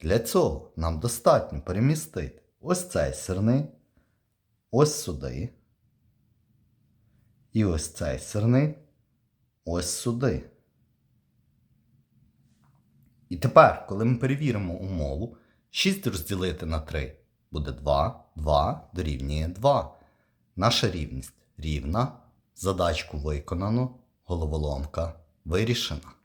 Для цього нам достатньо перемістити ось цей сирник, ось сюди, і ось цей сирник, ось сюди. І тепер, коли ми перевіримо умову, 6 розділити на 3 буде 2, 2 дорівнює 2. Наша рівність рівна, задачку виконано, головоломка вирішена.